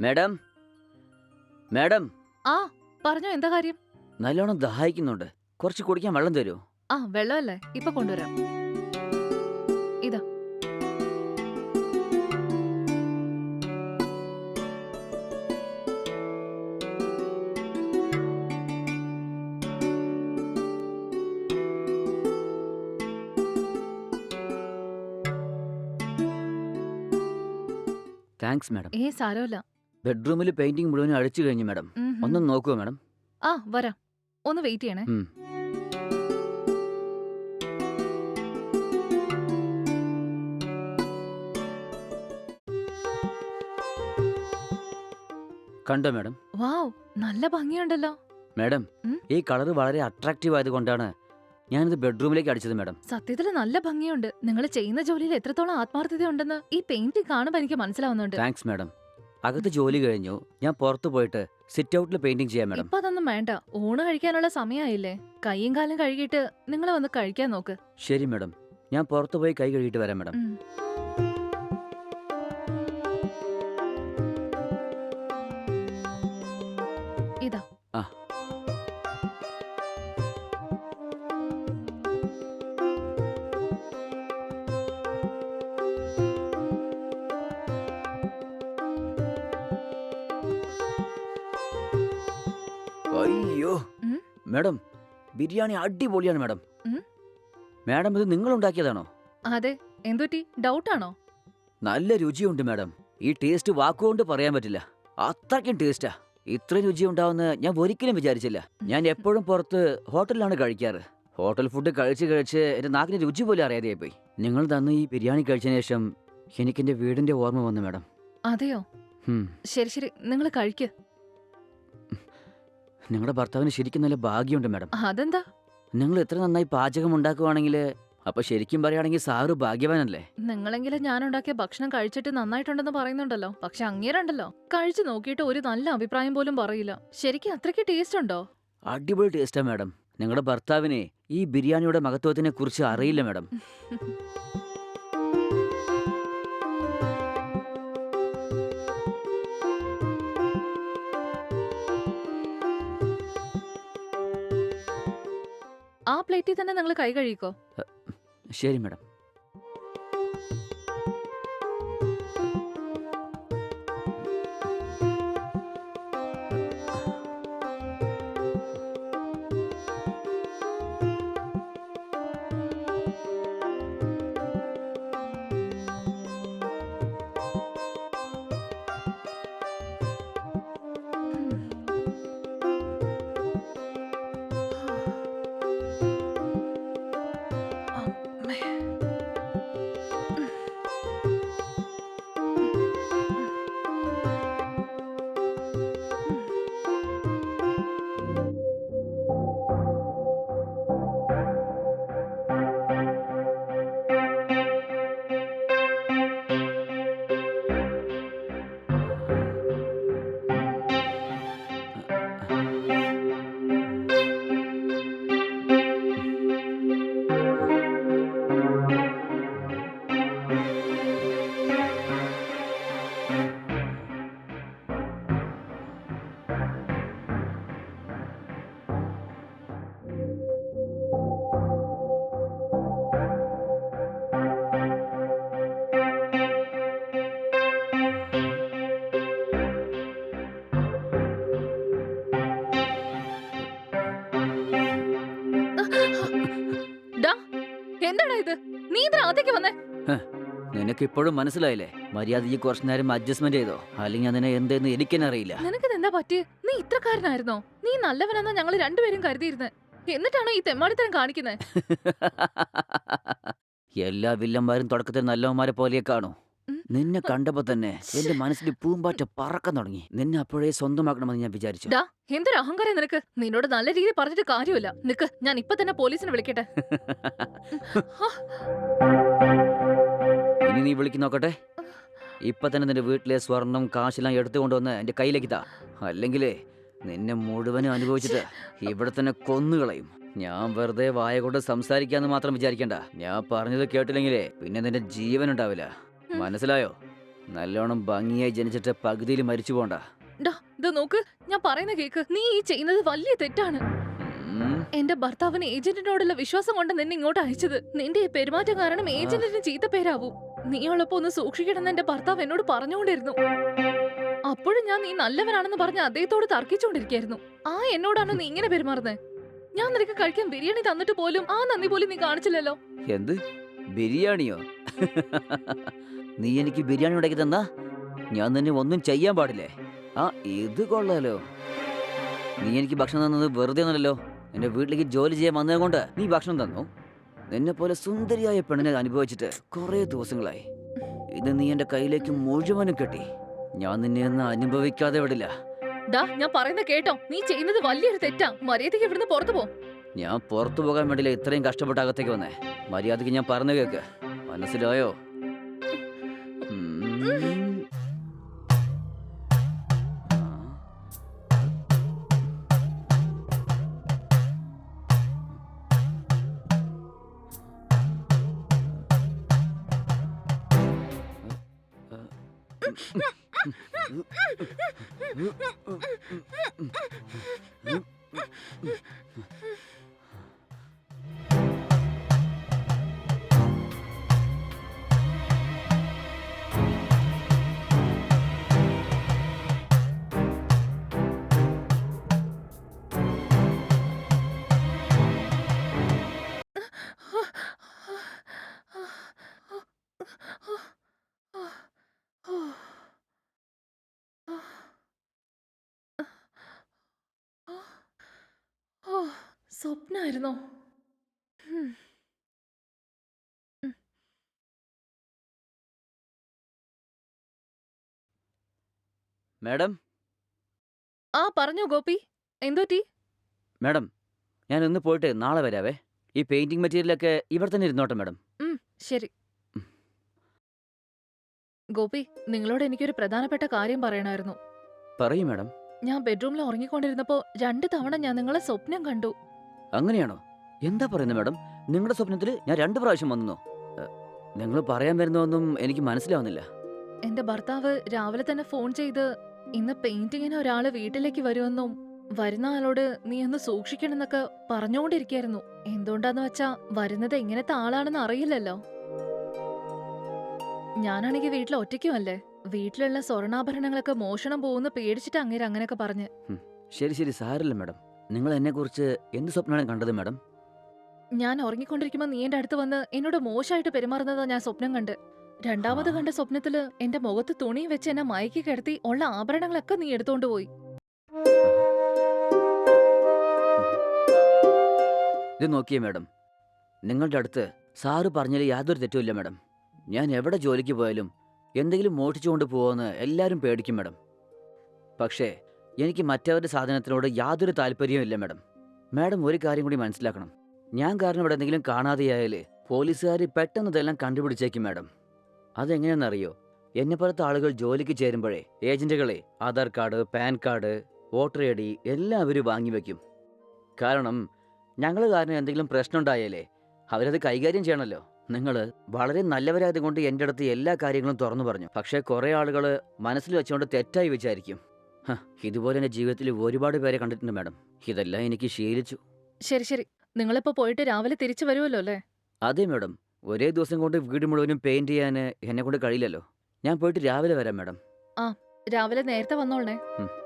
Madam? Madam? ആ പറഞ്ഞോ എന്താ കാര്യം? നല്ലോണം ദാഹിക്കുന്നുണ്ട്. കുറച്ച് കുടിക്കാൻ വെള്ളം തരുമോ ആ വെള്ളമല്ലേ? ഇപ്പൊ കൊണ്ടുവരാം. ഇതാ. Thanks madam. ഏ സാരമില്ല. ബെഡ്റൂമിൽ പെയിന്റിംഗ് മുഴുവൻ അഴിച്ചു കഴിഞ്ഞു മാഡം. ഒന്ന് നോക്കുമോ മാഡം ആ വരാം. ഒന്ന് വെയിറ്റ് ചെയ്യണേ. ഉം. കണ്ടോ മാഡം വാവ് നല്ല ഭംഗിയുണ്ടല്ലോ. മാഡം ഉം? ഈ കളർ വളരെ അട്രാക്റ്റീവ് ആയതുകൊണ്ടാണ് ഞാനിത് ബെഡ്റൂമിലേക്ക് അടിച്ചത് മാഡം സത്യത്തിൽ നല്ല ഭംഗിയുണ്ട്. നിങ്ങൾ ചെയ്യുന്ന ജോലിയിൽ എത്രത്തോളം ആത്മാർത്ഥതയുണ്ടെന്ന് ഈ പെയിന്റിംഗ് കാണുമ്പോൾ എനിക്ക് മനസ്സിലാവുന്നുണ്ട്. താങ്ക്സ് മാഡം അകത്ത് ജോലി കഴിഞ്ഞു. ഞാൻ പുറത്തു പോയിട്ട് സിറ്റ് ഔട്ടിൽ പെയിന്റിംഗ് ചെയ്യാം മാഡം ഇപ്പൊ അതൊന്നും വേണ്ട. ഊണ് കഴിക്കാനുള്ള സമയമായില്ലേ കൈയും കാലും കഴുകിയിട്ട് നിങ്ങൾ വന്ന് കഴിക്കാൻ നോക്ക്. ശരി മാഡം ഞാൻ പുറത്തു പോയി കൈ കഴുകിയിട്ട് വരാം മാഡം അയ്യോ. ഉം? മാഡം ബിരിയാണി അടിപൊളിയാണ് മാഡം. ഉം? മാഡം ഇത് നിങ്ങൾ ഉണ്ടാക്കിയതാണോ അതെ എന്തുറ്റി ഡൗട്ടാണോ? നല്ല രുചിയുണ്ട് മാഡം. ഈ ടേസ്റ്റ് വാക്കുകൊണ്ട് പറയാൻ പറ്റില്ല. അത്രയ്ക്കും ടേസ്റ്റാ. ഇത്ര രുചി ഉണ്ടാവുമെന്ന് ഞാൻ ഒരിക്കലും വിചാരിച്ചില്ല. ഞാൻ എപ്പോഴും പുറത്ത് ഹോട്ടലിലാണ് കഴിക്കാറ്. ഹോട്ടൽ ഫുഡ് കഴിച്ച് കഴിച്ച് എന്റെ നാക്കിന് രുചി പോലും അറിയാതെ പോയി. നിങ്ങൾ തന്ന ഈ ബിരിയാണി കഴിച്ചതിന് ശേഷം എനിക്ക് എന്റെ വീടിന്റെ ഓർമ്മ വന്നു മാഡം. അതെയോ? ഹും. ശരി ശരി. നിങ്ങൾ കഴിക്ക്. നിങ്ങളുടെ ഭർത്താവിന് ശരിക്കും നല്ല ഭാഗ്യമുണ്ട് മാഡം. അതെന്താ? നിങ്ങൾ എത്ര നന്നായി പാചകം ഉണ്ടാക്കുവാണെങ്കിൽ അപ്പൊ ശരിക്കും പറയുകയാണെങ്കിൽ സാറ് ഭാഗ്യവാനല്ലേ? നിങ്ങളെങ്കിലും ഞാൻ ഉണ്ടാക്കിയ ഭക്ഷണം കഴിച്ചിട്ട് നന്നായിട്ടുണ്ടെന്ന് പറയുന്നുണ്ടല്ലോ. പക്ഷെ അങ്ങേരുണ്ടല്ലോ. കഴിച്ചു നോക്കിയിട്ട് ഒരു നല്ല അഭിപ്രായം പോലും പറയില്ല. ശരിക്കും അത്രയ്ക്ക് ടേസ്റ്റ് ഉണ്ടോ? അടിപൊളി ടേസ്റ്റാ മാഡം. നിങ്ങളുടെ ഭർത്താവിനെ ഈ ബിരിയാണിയുടെ മഹത്വത്തിനെ കുറിച്ച് അറിയില്ല മാഡം. പ്ലേറ്റിൽ തന്നെ നിങ്ങൾ കൈ കഴിക്കോ ശരി മാഡം. അകത്തേക്ക് വന്നേ. നിനക്ക് ഇപ്പോഴും മനസ്സിലായില്ലേ? മര്യാദയ്ക്ക് കുറച്ചു നേരം അഡ്ജസ്റ്റ്മെന്റ് ചെയ്തോ? അല്ലെങ്കിൽ അതിനെ എന്തെന്ന് എനിക്കെന്നെ അറിയില്ല നിനക്ക് എന്താ പറ്റിയേ? നീ ഇത്രക്കാരനായിരുന്നോ? നീ നല്ലവനെന്നാ ഞങ്ങൾ രണ്ടുപേരും കരുതിയിരുന്നത് എന്നിട്ടാണോ ഈ തെമ്മാടിത്തരം കാണിക്കുന്നത് എല്ലാ വില്ലന്മാരും തുടക്കത്തിൽ നല്ലവന്മാരെ പോലെയൊക്കെ കാണൂ. ഉം. നിന്നെ കണ്ടപ്പോ തന്നെ എന്റെ മനസ്സിൽ പൂമ്പാറ്റ പറക്കാൻ തുടങ്ങി. നിന്നെ അപ്പോഴേ സ്വന്തമാക്കണമെന്ന് ഞാൻ വിചാരിച്ചു. ഡാ എന്തൊരു അഹങ്കാരം നിനക്ക്? നിന്നോട് നല്ല രീതിയിൽ പറഞ്ഞിട്ട് കാര്യമില്ല. നിക്ക് ഞാൻ ഇപ്പൊ തന്നെ പോലീസിനെ വിളിക്കട്ടെ. ഇനി നീ വിളിക്ക് നോക്കട്ടെ. ഇപ്പൊ തന്നെ നിന്റെ വീട്ടിലെ സ്വർണം കാശെല്ലാം എടുത്തുകൊണ്ടുവന്ന് എന്റെ കയ്യിലേക്ക് താ അല്ലെങ്കിലേ നിന്നെ മുഴുവനും അനുഭവിച്ചിട്ട് ഇവിടെ തന്നെ കൊന്നുകളയും. ഞാൻ വെറുതെ വായ കൊണ്ട് സംസാരിക്കാന്ന് മാത്രം വിചാരിക്കണ്ട. ഞാൻ പറഞ്ഞത് കേട്ടില്ലെങ്കിലേ പിന്നെ നിന്റെ ജീവൻ ഉണ്ടാവില്ല. മനസ്സിലായോ? നല്ലോണം ഭംഗിയായി ജനിച്ചിട്ട് പകുതിയിൽ മരിച്ചു പോണ്ട. ഇത് നോക്ക് ഞാൻ പറയുന്ന കേക്ക് നീ ഈ ചെയ്യുന്നത് വലിയ തെറ്റാണ്. എന്റെ ഭർത്താവിന് ഏജന്റിനോടുള്ള വിശ്വാസം കൊണ്ട് നിന്നെ ഇങ്ങോട്ട് അയച്ചത്. നിന്റെ ഈ പെരുമാറ്റം കാരണം ഏജന്റിന് ചീത്ത പേരാവും. നീ ഉള്ളപ്പോ ഒന്ന് സൂക്ഷിക്കണമെന്ന് എന്റെ ഭർത്താവ് എന്നോട് പറഞ്ഞുകൊണ്ടിരുന്നു. അപ്പോഴും ഞാൻ നീ നല്ലവനാണെന്ന് പറഞ്ഞ് അദ്ദേഹത്തോട് തർക്കിച്ചുകൊണ്ടിരിക്കായിരുന്നു. ആ എന്നോടാണോ നീ ഇങ്ങനെ പെരുമാറുന്നത് ഞാൻ നിനക്ക് കഴിക്കാൻ ബിരിയാണി തന്നിട്ട് പോലും ആ നന്ദി പോലും നീ കാണിച്ചില്ലല്ലോ. എന്ത്? ബിരിയാണിയോ? നീ എനിക്ക് ബിരിയാണി ഉണ്ടാക്കി തന്നാ? ഞാൻ നിന്നെ ഒന്നും ചെയ്യാൻ പാടില്ലേ? ആ ഇത് കൊള്ളാലോ. നീ എനിക്ക് ഭക്ഷണം തന്നത് വെറുതെ ഒന്നല്ലോ എന്റെ വീട്ടിലേക്ക് ജോലി ചെയ്യാൻ വന്നത് കൊണ്ട് നീ ഭക്ഷണം തന്നു. നിന്നെ പോലെ സുന്ദരിയായ പെണ്ണിനെ അനുഭവിച്ചിട്ട് കുറേ ദിവസങ്ങളായി. ഇത് നീ എന്റെ കയ്യിലേക്ക് മുഴുവനും കെട്ടി. ഞാൻ നിന്നെ ഒന്ന് അനുഭവിക്കാതെ വിടില്ല. ഞാൻ പറയുന്ന കേട്ടോ. നീ ചെയ്യുന്നത് വലിയൊരു തെറ്റാ. മര്യാദയ്ക്ക് ഇവിടുന്ന് പുറത്തു പോ. ഞാൻ പുറത്തു പോകാൻ വേണ്ടിയില്ല ഇത്രയും കഷ്ടപ്പെട്ട് അകത്തേക്ക് വന്നേ. മര്യാദയ്ക്ക് ഞാൻ പറഞ്ഞു കേക്ക്. മനസ്സിലായോ ഉം. സ്വപ്നായിരുന്നോ? ഹും. മാഡം? ആ പറഞ്ഞോ ഗോപി. എന്തോറ്റി മാഡം ഞാൻ ഇന്ന് പോയിട്ട് നാളെ വരാവേ. ഈ പെയിന്റിംഗ് മെറ്റീരിയലൊക്കെ ഇവിടെ തന്നെ ഇരുന്നോട്ടെ മാഡം. ശരി. ഗോപി നിങ്ങളോട് എനിക്കൊരു പ്രധാനപ്പെട്ട കാര്യം പറയണമായിരുന്നു. പറയൂ മാഡം. ഞാൻ ബെഡ്റൂമിൽ ഉറങ്ങിക്കൊണ്ടിരുന്നപ്പോ രണ്ട് തവണ ഞാൻ നിങ്ങളെ സ്വപ്നം കണ്ടു. അങ്ങനെയാണോ? എന്താ പറയുന്നത് മാഡം? നിങ്ങളുടെ സ്വപ്നത്തിൽ ഞാൻ രണ്ട് പ്രാവശ്യം വന്നു. നിങ്ങൾ പറയാൻ വരുന്നതൊന്നും എനിക്ക് മനസ്സിലാവുന്നില്ല. എന്റെ ഭർത്താവ് രാവിലെ തന്നെ ഫോൺ ചെയ്ത് ഇന്ന് പെയിന്റിങ്ങിന് ഒരാൾ വീട്ടിലേക്ക് വരുമെന്നും വരുന്ന ആളോട് നീ ഒന്ന് സൂക്ഷിക്കണമെന്നൊക്കെ പറഞ്ഞുകൊണ്ടിരിക്കായിരുന്നു എന്തുകൊണ്ടാന്ന് വെച്ചാ വരുന്നത് എങ്ങനത്തെ ആളാണെന്ന് അറിയില്ലല്ലോ. ഞാനാണെങ്കിൽ വീട്ടിൽ ഒറ്റയ്ക്കുമല്ലേ വീട്ടിലുള്ള സ്വർണാഭരണങ്ങളൊക്കെ മോഷണം പോകുന്ന പേടിച്ചിട്ട് അങ്ങേര് അങ്ങനെയൊക്കെ പറഞ്ഞ്. ശരി ശരി സാരല്ല മാഡം. നിങ്ങൾ എന്നെക്കുറിച്ച് എന്ത് സ്വപ്നമാണ് കണ്ടത് മാഡം? ഞാൻ ഉറങ്ങിക്കൊണ്ടിരിക്കുമ്പോ നീ എന്റെ അടുത്ത് വന്ന് എന്നോട് മോശമായിട്ട് പെരുമാറുന്നതാ ഞാൻ സ്വപ്നം കണ്ട്. രണ്ടാമത് കണ്ട സ്വപ്നത്തിൽ എന്റെ മുഖത്ത് തുണി വെച്ച് എന്നെ മയക്കി കിടത്തി ഉള്ള ആഭരണങ്ങളൊക്കെ നീ എടുത്തോണ്ട് പോയി. ഇത് നോക്കിയേ മാഡം. നിങ്ങളുടെ അടുത്ത് സാറ് പറഞ്ഞതിൽ യാതൊരു തെറ്റുമില്ല മാഡം. ഞാൻ എവിടെ ജോലിക്ക് പോയാലും എന്തെങ്കിലും മോഷ്ടിച്ചുകൊണ്ട് പോകുമെന്ന് എല്ലാവരും പേടിക്കും മാഡം. പക്ഷേ എനിക്ക് മറ്റവരുടെ സാധനത്തിനോട് യാതൊരു താല്പര്യവും ഇല്ല മാഡം. മാഡം ഒരു കാര്യം കൂടി മനസ്സിലാക്കണം. ഞാൻ കാരണം ഇവിടെ എന്തെങ്കിലും കാണാതെയായാൽ പോലീസുകാർ പെട്ടെന്ന് ഇതെല്ലാം കണ്ടുപിടിച്ചേക്കും മാഡം. അതെങ്ങനെയാണെന്നറിയോ? എന്നെപ്പോലത്തെ ആളുകൾ ജോലിക്ക് ചേരുമ്പോഴേ ഏജന്റുകളെ Aadhaar card PAN card voter I D എല്ലാം അവർ വാങ്ങിവെക്കും കാരണം ഞങ്ങൾ കാരണം എന്തെങ്കിലും പ്രശ്നം ഉണ്ടായാലേ അവരത് കൈകാര്യം ചെയ്യണമല്ലോ നിങ്ങൾ വളരെ നല്ലവരായതുകൊണ്ട് എന്റെ അടുത്ത് എല്ലാ കാര്യങ്ങളും തുറന്നു പറഞ്ഞു. പക്ഷേ കുറേ ആളുകൾ മനസ്സിൽ വെച്ചുകൊണ്ട് തെറ്റായി വിചാരിക്കും. ഇതുപോലെ എന്റെ ജീവിതത്തിൽ ഒരുപാട് പേരെ കണ്ടിട്ടുണ്ട് മാഡം. ഇതെല്ലാം എനിക്ക് ശീലിച്ചു. ശരി ശരി. നിങ്ങളിപ്പോ പോയിട്ട് രാവിലെ തിരിച്ചു വരുമല്ലോ അല്ലേ? അതെ മാഡം. ഒരേ ദിവസം കൊണ്ട് വീട് മുഴുവനും പെയിന്റ് ചെയ്യാൻ എന്നെ കൊണ്ട് കഴിയില്ലല്ലോ. ഞാൻ പോയിട്ട് രാവിലെ വരാം മാഡം. ആ രാവിലെ നേരത്തെ വന്നോളണേ. ഉം.